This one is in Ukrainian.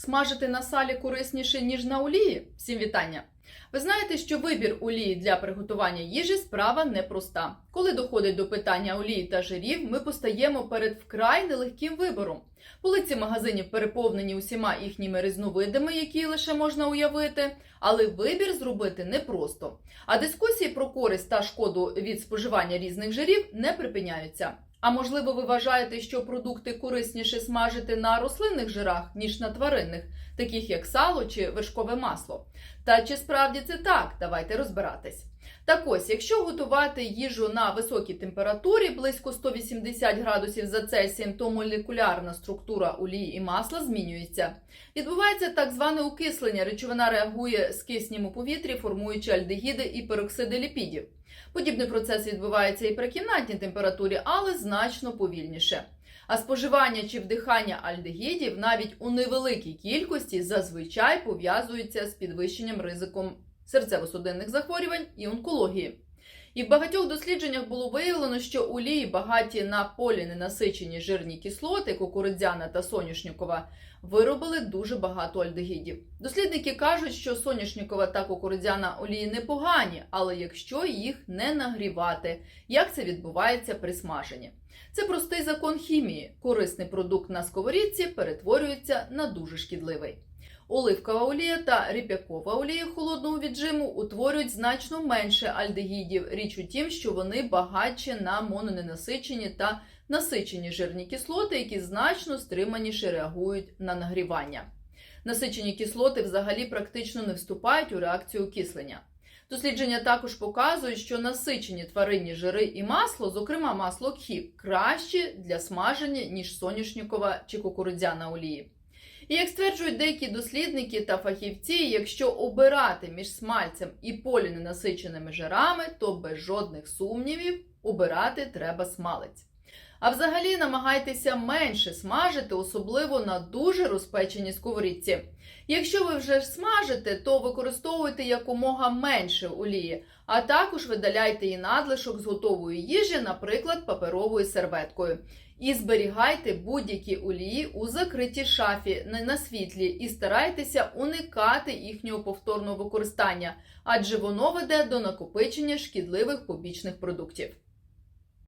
Смажити на салі корисніше, ніж на олії? Всім вітання! Ви знаєте, що вибір олії для приготування їжі справа непроста. Коли доходить до питання олії та жирів, ми постаємо перед вкрай нелегким вибором. Полиці магазинів переповнені усіма їхніми різновидами, які лише можна уявити, але вибір зробити непросто. А дискусії про користь та шкоду від споживання різних жирів не припиняються. А можливо, ви вважаєте, що продукти корисніше смажити на рослинних жирах, ніж на тваринних, таких як сало чи вершкове масло. Та чи справді це так? Давайте розбиратись. Так ось, якщо готувати їжу на високій температурі, близько 180 градусів за Цельсієм, то молекулярна структура олії і масла змінюється. Відбувається так зване окислення. Речовина реагує з киснем у повітрі, формуючи альдегіди і пероксиди ліпідів. Подібний процес відбувається і при кімнатній температурі, але значно повільніше. А споживання чи вдихання альдегідів навіть у невеликій кількості зазвичай пов'язується з підвищенням ризиком серцево-судинних захворювань і онкології. І в багатьох дослідженнях було виявлено, що олії, багаті на поліненасичені жирні кислоти, кукурудзяна та соняшникова, виробили дуже багато альдегідів. Дослідники кажуть, що соняшникова та кукурудзяна олії непогані, але якщо їх не нагрівати, як це відбувається при смаженні. Це простий закон хімії. Корисний продукт на сковорідці перетворюється на дуже шкідливий. Оливкова олія та ріп'якова олія холодного віджиму утворюють значно менше альдегідів. Річ у тім, що вони багатші на мононенасичені та насичені жирні кислоти, які значно стриманіше реагують на нагрівання. Насичені кислоти взагалі практично не вступають у реакцію окислення. Дослідження також показують, що насичені тваринні жири і масло, зокрема масло кхі, кращі для смаження, ніж соняшникова чи кукурудзяна олії. Як стверджують деякі дослідники та фахівці, якщо обирати між смальцем і поліненасиченими жирами, то без жодних сумнівів обирати треба смалець. А взагалі намагайтеся менше смажити, особливо на дуже розпеченій сковорідці. Якщо ви вже смажите, то використовуйте якомога менше олії, а також видаляйте і надлишок з готової їжі, наприклад, паперовою серветкою. І зберігайте будь-які олії у закритій шафі, не на світлі, і старайтеся уникати їхнього повторного використання, адже воно веде до накопичення шкідливих побічних продуктів.